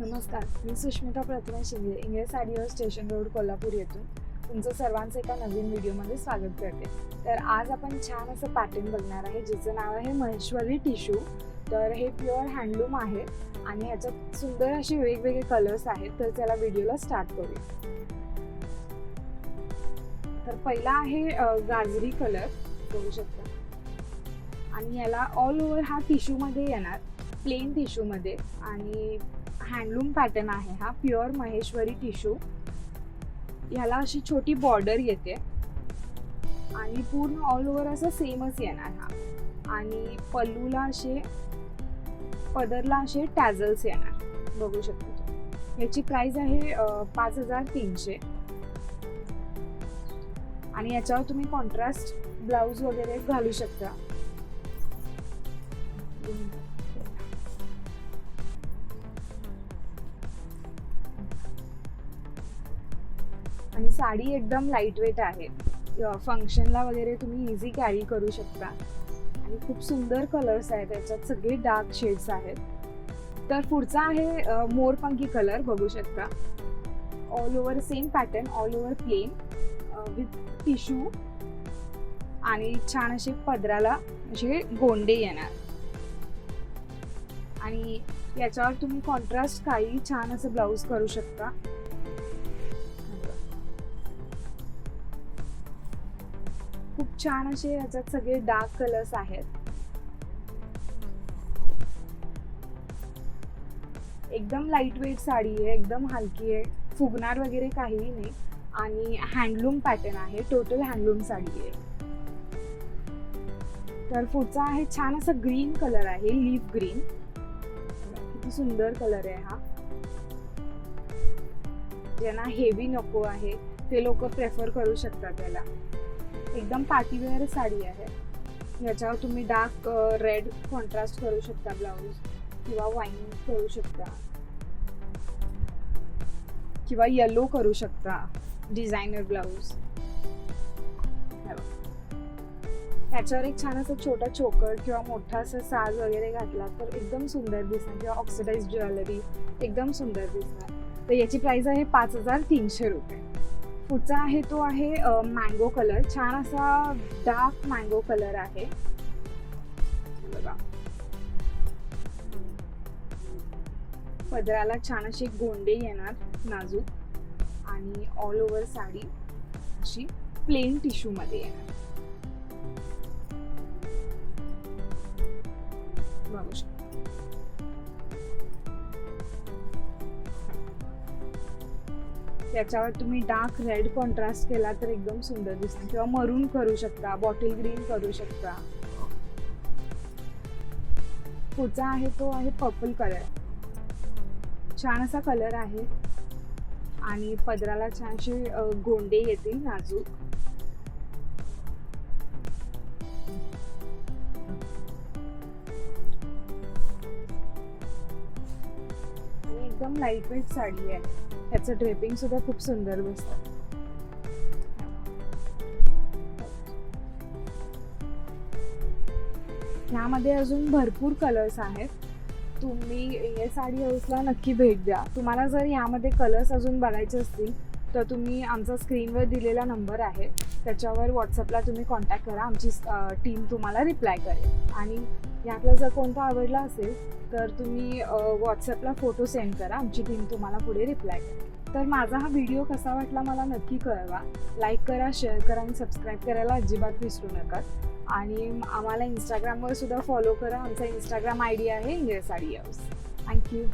नमस्कार मी सुष्मिता प्रथम शिंदे इंग्रज साडी स्टेशन रोड कोल्हापूर येथून तुमचं सर्वांचं एका नवीन व्हिडिओमध्ये स्वागत करते. तर आज आपण छान असं पॅटर्न बघणार आहे ज्याचं नाव आहे महेश्वरी टिशू. तर हे प्युअर हँडलूम आहे आणि ह्याच्यात सुंदर असे वेगवेगळे कलर्स आहेत तर त्याला व्हिडिओला स्टार्ट करू तर पहिला आहे गाजरी कलर बघू शकता. आणि याला ऑल ओव्हर हा टिश्यूमध्ये येणार प्लेन टिश्यूमध्ये आणि हँडलूम पॅटर्न आहे हा प्युअर महेश्वरी टिशू ह्याला अशी छोटी बॉर्डर येते. आणि पूर्ण ऑल ओव्हर असं सेमच येणार हा. आणि पल्लूला असे पदरला असे टॅझल्स येणार. बघू शकतो याची प्राइस आहे पाच हजार तीनशे. आणि याच्यावर तुम्ही कॉन्ट्रास्ट ब्लाऊज वगैरे घालू शकता. आणि साडी एकदम लाइट वेट आहे फंक्शनला वगैरे तुम्ही इझी कॅरी करू शकता. आणि खूप सुंदर कलर्स आहेत त्याच्यात सगळे डार्क शेड्स आहेत. तर पुढचा आहे मोरपंखी कलर बघू शकता. All over same pattern all over plain with tissue आणि छान असे पदराला असे गोंडे येणार. आणि याच्यावर तुम्ही कॉन्ट्रास्ट काही छान असं ब्लाऊज करू शकता. खूप छान असे याच्यात सगळे डार्क कलर्स आहेत. एकदम लाइट वेट साडी आहे एकदम हलकी आहे. फुगणार वगैरे काहीही नाही. आणि हँडलूम पॅटर्न आहे टोटल हँडलूम साडी आहे. तर पुढचा आहे छान असा ग्रीन कलर आहे लीफ ग्रीन किती सुंदर कलर आहे हा. ज्यांना हेवी नको आहे ते लोक प्रेफर करू शकतात त्याला एकदम पार्टीवेअर साडी आहे. याच्यावर तुम्ही डार्क रेड कॉन्ट्रास्ट करू शकता ब्लाऊज किंवा वाईन करू शकता. किंवा येलो करू शकता डिझायनर ब्लाऊज ह्याच्यावर एक छान असं छोटा चोकर किंवा मोठा असं साज वगैरे घातला तर एकदम सुंदर दिसणार. किंवा ऑक्सिडाइज ज्वेलरी एकदम सुंदर दिसणार. तर याची प्राइस आहे पाच हजार तीनशे रुपये. पुढचा आहे तो आहे मँगो कलर छान असा डार्क मँगो कलर आहे. बघा. पदराला छान असे गोंडे येणार नाजूक. आणि ऑल ओव्हर साडी अशी प्लेन टिश्यू मध्ये येणार. बघू शकता. त्याच्यावर तुम्ही डार्क रेड कॉन्ट्रास्ट केला तर एकदम सुंदर दिसते. किंवा मरून करू शकता बॉटल ग्रीन करू शकता. पुढचा आहे तो आहे पर्पल कलर छान असा कलर आहे. आणि पदराला छानशे गोंडे येतील नाजूक. एकदम लाइट वेट साडी आहे. त्याचं ड्रेपिंग सुद्धा खूप सुंदर बसतं. ह्यामध्ये अजून भरपूर कलर्स आहेत. तुम्ही या साडी हाऊसला नक्की भेट द्या. तुम्हाला जर यामध्ये कलर्स अजून बघायचे असतील तर तुम्ही आमचा स्क्रीनवर दिलेला नंबर आहे. त्याच्यावर व्हॉट्सअपला तुम्ही कॉन्टॅक्ट करा. आमची टीम तुम्हाला रिप्लाय करेल. आणि यातला जर कोणता आवडला असेल तर तुम्ही व्हॉट्सअपला फोटो सेंड करा. आमची टीम तुम्हाला पुढे रिप्लाय करेल. तर माझा हा व्हिडिओ कसा वाटला मला नक्की कळवा. लाईक करा शेअर करा आणि सबस्क्राईब करायला अजिबात विसरू नका. आणि आम्हाला इंस्टाग्रामवर सुद्धा फॉलो करा. आमचा इंस्टाग्राम आय डी आहे इंग्रज साडी हाऊस थँक्यू